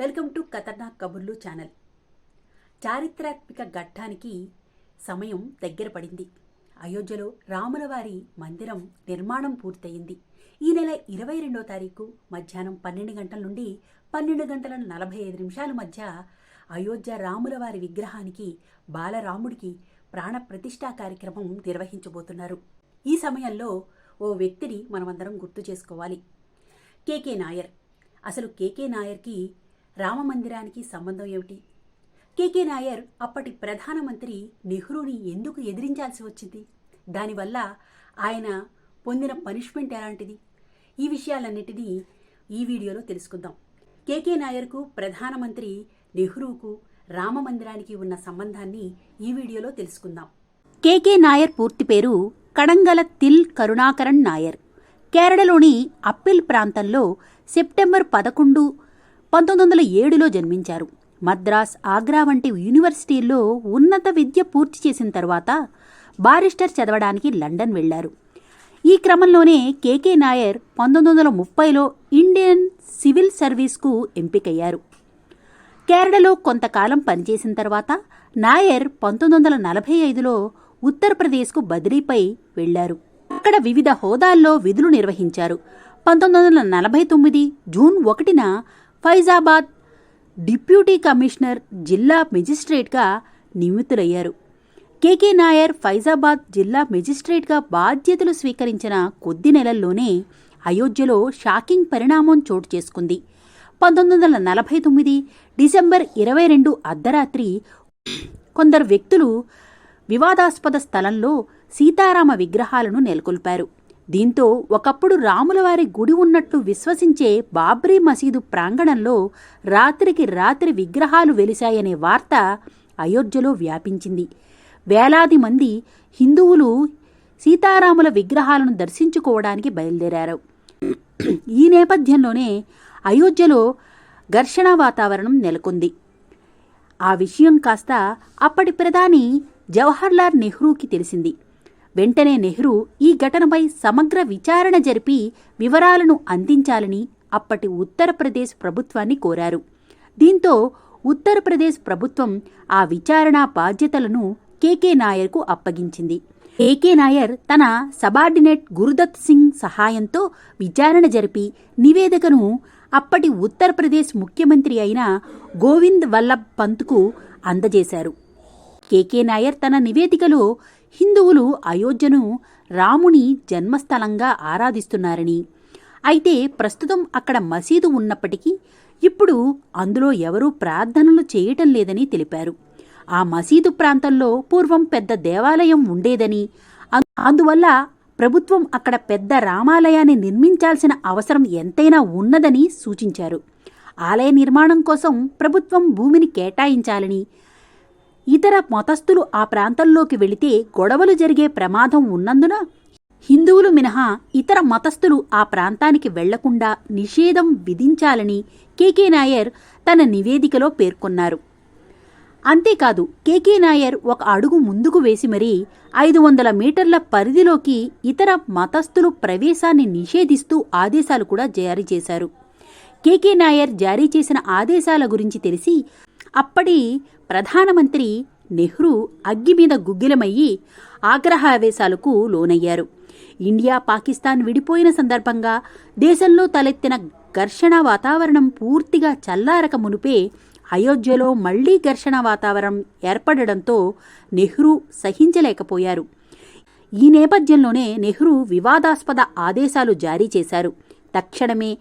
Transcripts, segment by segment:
Welcome to ఖతర్నాక్ కబుర్లు channel. చారిత్రాత్మక ఘట్టానికి సమయం దగ్గర పడింది. అయోధ్యలో రాములవారి మందిరం నిర్మాణం పూర్తయింది. ఈ నెల ఇరవై రెండో తారీఖు మధ్యాహ్నం పన్నెండు గంటల నుండి పన్నెండు గంటల నలభై ఐదు నిమిషాల మధ్య అయోధ్య రాములవారి విగ్రహానికి బాలరాముడికి ప్రాణ ప్రతిష్ఠా కార్యక్రమం నిర్వహించబోతున్నారు. ఈ సమయంలో ఓ వ్యక్తిని మనమందరం గుర్తు చేసుకోవాలి. K K Nair. అసలు కేకే నాయర్కి రామమందిరానికి సంబంధం ఏమిటి? కేకే నాయర్ అప్పటి ప్రధానమంత్రి నెహ్రూని ఎందుకు ఎదిరించాల్సి వచ్చింది? దానివల్ల ఆయన పొందిన పనిష్మెంట్ ఎలాంటిది? ఈ విషయాలన్నిటినీ ఈ వీడియోలో తెలుసుకుందాం. కేకే నాయర్కు ప్రధానమంత్రి నెహ్రూకు రామమందిరానికి ఉన్న సంబంధాన్ని ఈ వీడియోలో తెలుసుకుందాం. కేకే నాయర్ పూర్తి పేరు కడంగల తిల్ కరుణాకరణ్ నాయర్. కేరళలోని అప్పిల్ ప్రాంతంలో సెప్టెంబర్ పదకొండు పంతొమ్మిది వందల ఏడులో జన్మించారు. మద్రాస్ ఆగ్రా వంటి యూనివర్సిటీల్లో ఉన్నత విద్య పూర్తి చేసిన తర్వాత బారిస్టర్ చదవడానికి లండన్ వెళ్ళారు ఈ క్రమంలోనే కేకే నాయర్ పంతొమ్మిది వందల ముప్పైలో ఇండియన్ సివిల్ సర్వీస్కు ఎంపికయ్యారు. కేరళలో కొంతకాలం పనిచేసిన తర్వాత నాయర్ పంతొమ్మిది వందల నలభై ఐదులో ఉత్తరప్రదేశ్కు బదిలీపై వెళ్ళారు అక్కడ వివిధ హోదాల్లో విధులు నిర్వహించారు. పంతొమ్మిది వందల నలభై తొమ్మిది జూన్ ఒకటిన ఫైజాబాద్ డిప్యూటీ కమిషనర్ జిల్లా మెజిస్ట్రేట్గా నియమితులయ్యారు. కేకే నాయర్ ఫైజాబాద్ జిల్లా మెజిస్ట్రేట్గా బాధ్యతలు స్వీకరించిన కొద్ది నెలల్లోనే అయోధ్యలో షాకింగ్ పరిణామం చోటు చేసుకుంది. పంతొమ్మిది వందల నలభై తొమ్మిది డిసెంబర్ ఇరవై రెండు అర్ధరాత్రి కొందరు వ్యక్తులు వివాదాస్పద స్థలంలో సీతారామ విగ్రహాలను నెలకొల్పారు. దీంతో ఒకప్పుడు రాములవారి గుడి ఉన్నట్లు విశ్వసించే బాబ్రీ మసీదు ప్రాంగణంలో రాత్రికి రాత్రి విగ్రహాలు వెలిశాయనే వార్త అయోధ్యలో వ్యాపించింది. వేలాది మంది హిందువులు సీతారాముల విగ్రహాలను దర్శించుకోవడానికి బయలుదేరారు. ఈ నేపథ్యంలోనే అయోధ్యలో ఘర్షణ వాతావరణం నెలకొంది. ఆ విషయం కాస్త అప్పటి ప్రధాని జవహర్లాల్ నెహ్రూకి తెలిసింది. వెంటనే నెహ్రూ ఈ ఘటనపై సమగ్ర విచారణ జరిపి వివరాలను అందించాలని అప్పటి ఉత్తరప్రదేశ్ ప్రభుత్వాన్ని కోరారు. దీంతో ఉత్తరప్రదేశ్ ప్రభుత్వం ఆ విచారణ బాధ్యతలను కేకే నాయర్కు అప్పగించింది. కేకే నాయర్ తన సబార్డినేట్ గురుదత్ సింగ్ సహాయంతో విచారణ జరిపి నివేదికను అప్పటి ఉత్తరప్రదేశ్ ముఖ్యమంత్రి అయిన గోవింద్ వల్లభ్ పంత్కు అందజేశారు. కేకే నాయర్ తన నివేదికలో హిందువులు అయోధ్యను రాముని జన్మస్థలంగా ఆరాధిస్తున్నారని. అయితే ప్రస్తుతం అక్కడ మసీదు ఉన్నప్పటికీ ఇప్పుడు అందులో ఎవరూ ప్రార్థనలు చేయటం లేదని తెలిపారు. ఆ మసీదు ప్రాంతంలో పూర్వం పెద్ద దేవాలయం ఉండేదని అందువల్ల ప్రభుత్వం అక్కడ పెద్ద రామాలయాన్ని నిర్మించాల్సిన అవసరం ఎంతైనా ఉన్నదని సూచించారు. ఆలయ నిర్మాణం కోసం ప్రభుత్వం భూమిని కేటాయించాలని ఇతర మతస్థులు ఆ ప్రాంతంలోకి వెళితే గొడవలు జరిగే ప్రమాదం ఉన్నందున హిందువులు మినహా ఇతర మతస్థులు ఆ ప్రాంతానికి వెళ్ళకుండా నిషేధం విధించాలని కేకే నాయర్ తన నివేదికలో పేర్కొన్నారు. అంతేకాదు కేకే నాయర్ ఒక అడుగు ముందుకు వేసి మరీ ఐదు వందల మీటర్ల పరిధిలోకి ఇతర మతస్థులు ప్రవేశాన్ని నిషేధిస్తూ ఆదేశాలు కూడా జారీ చేశారు. కేకే నాయర్ జారీ చేసిన ఆదేశాల గురించి తెలిసి అప్పటి ప్రధానమంత్రి నెహ్రూ అగ్గి మీద గుగ్గిలమయ్యి ఆగ్రహావేశాలకు లోనయ్యారు. ఇండియా పాకిస్తాన్ విడిపోయిన సందర్భంగా దేశంలో తలెత్తిన ఘర్షణ వాతావరణం పూర్తిగా చల్లారక మునుపే అయోధ్యలో మళ్ళీ ఘర్షణ వాతావరణం ఏర్పడడంతో నెహ్రూ సహించలేకపోయారు. ఈ నేపథ్యంలోనే నెహ్రూ వివాదాస్పద ఆదేశాలు జారీ చేశారు. తక్షణమే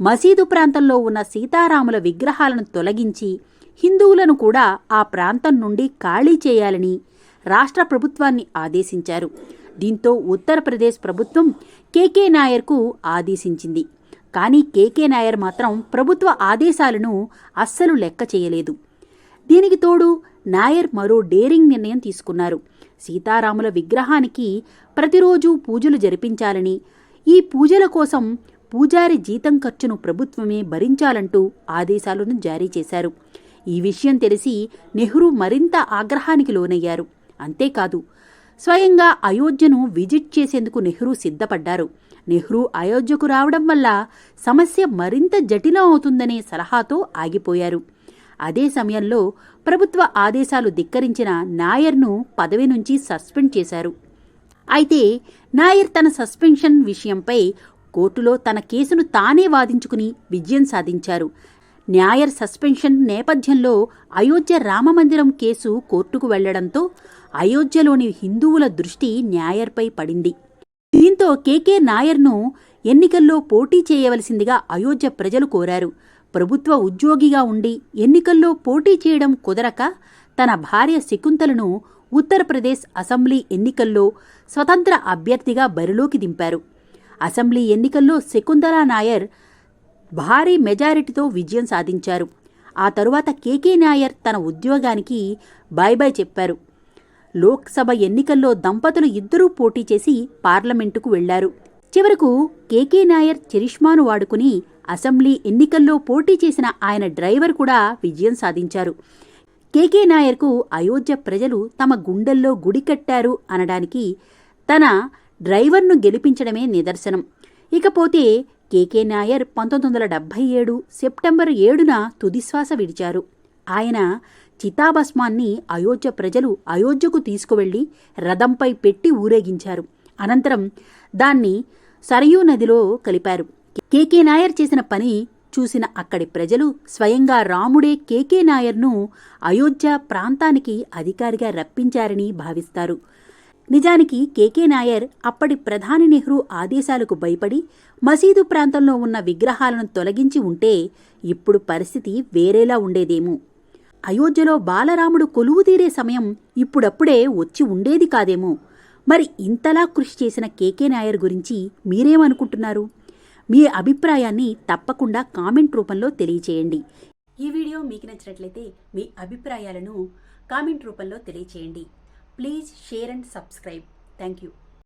మసీదు ప్రాంతంలో ఉన్న సీతారాముల విగ్రహాలను తొలగించి హిందువులను కూడా ఆ ప్రాంతం నుండి ఖాళీ చేయాలని రాష్ట్ర ప్రభుత్వాన్ని ఆదేశించారు. దీంతో ఉత్తరప్రదేశ్ ప్రభుత్వం కేకే నాయర్కు ఆదేశించింది. కానీ కేకే నాయర్ మాత్రం ప్రభుత్వ ఆదేశాలను అస్సలు లెక్క చేయలేదు. దీనికి తోడు నాయర్ మరో డేరింగ్ నిర్ణయం తీసుకున్నారు. సీతారాముల విగ్రహానికి ప్రతిరోజు పూజలు జరిపించాలని ఈ పూజల కోసం పూజారి జీతం ఖర్చును ప్రభుత్వమే భరించాలంటూ ఆదేశాలను జారీ చేశారు. ఈ విషయం తెలిసి నెహ్రూ మరింత ఆగ్రహానికి లోనయ్యారు. అంతేకాదు స్వయంగా అయోధ్యను విజిట్ చేసేందుకు నెహ్రూ సిద్ధపడ్డారు. నెహ్రూ అయోధ్యకు రావడం వల్ల సమస్య మరింత జటిలం అవుతుందనే సలహాతో ఆగిపోయారు. అదే సమయంలో ప్రభుత్వ ఆదేశాలు ధిక్కరించిన నాయర్ను పదవి నుంచి సస్పెండ్ చేశారు. అయితే నాయర్ తన సస్పెన్షన్ విషయంపై కోర్టులో తన కేసును తానే వాదించుకుని విజయం సాధించారు. న్యాయర్ సస్పెన్షన్ నేపథ్యంలో అయోధ్య రామమందిరం కేసు కోర్టుకు వెళ్ళడంతో అయోధ్యలోని హిందువుల దృష్టి న్యాయర్పై పడింది. దీంతో కేకే నాయర్ను ఎన్నికల్లో పోటీ చేయవలసిందిగా అయోధ్య ప్రజలు కోరారు. ప్రభుత్వ ఉద్యోగిగా ఉండి ఎన్నికల్లో పోటీ చేయడం కుదరక తన భార్య శకుంతలను ఉత్తరప్రదేశ్ అసెంబ్లీ ఎన్నికల్లో స్వతంత్ర అభ్యర్థిగా బరిలోకి దింపారు. అసెంబ్లీ ఎన్నికల్లో శకుంతలా నాయర్ భారీ మెజారిటీతో విజయం సాధించారు. ఆ తరువాత కేకే నాయర్ తన ఉద్యోగానికి బాయ్ బాయ్ చెప్పారు. లోక్సభ ఎన్నికల్లో దంపతులు ఇద్దరూ పోటీ చేసి పార్లమెంటుకు వెళ్ళారు. చివరకు కేకే నాయర్ చరిష్మాను వాడుకుని అసెంబ్లీ ఎన్నికల్లో పోటీ చేసిన ఆయన డ్రైవర్ కూడా విజయం సాధించారు. కేకే నాయర్కు అయోధ్య ప్రజలు తమ గుండెల్లో గుడి కట్టారు అనడానికి తన డ్రైవర్ను గెలిపించడమే నిదర్శనం. ఇకపోతే కేకే నాయర్ పంతొమ్మిది వందల డెబ్భై ఏడు సెప్టెంబర్ ఏడున తుదిశ్వాస విడిచారు. ఆయన చితాభస్మాన్ని అయోధ్య ప్రజలు అయోధ్యకు తీసుకువెళ్ళి రథంపై పెట్టి ఊరేగించారు. అనంతరం దాన్ని సరయూ నదిలో కలిపారు. కేకే నాయర్ చేసిన పని చూసిన అక్కడి ప్రజలు స్వయంగా రాముడే కేకే నాయర్ను అయోధ్య ప్రాంతానికి అధికారిగా రప్పించారని భావిస్తారు. నిజానికి కేకే నాయర్ అప్పటి ప్రధాని నెహ్రూ ఆదేశాలకు భయపడి మసీదు ప్రాంతంలో ఉన్న విగ్రహాలను తొలగించి ఉంటే ఇప్పుడు పరిస్థితి వేరేలా ఉండేదేమో. అయోధ్యలో బాలరాముడు కొలువు తీరే సమయం ఇప్పుడప్పుడే వచ్చి ఉండేది కాదేమో. మరి ఇంతలా కృషి చేసిన కేకే నాయర్ గురించి మీరేమనుకుంటున్నారు? మీ అభిప్రాయాన్ని తప్పకుండా కామెంట్ రూపంలో తెలియచేయండి. ఈ వీడియో మీకు నచ్చినట్లయితే మీ అభిప్రాయాలను కామెంట్ రూపంలో తెలియచేయండి. Please share and subscribe. Thank you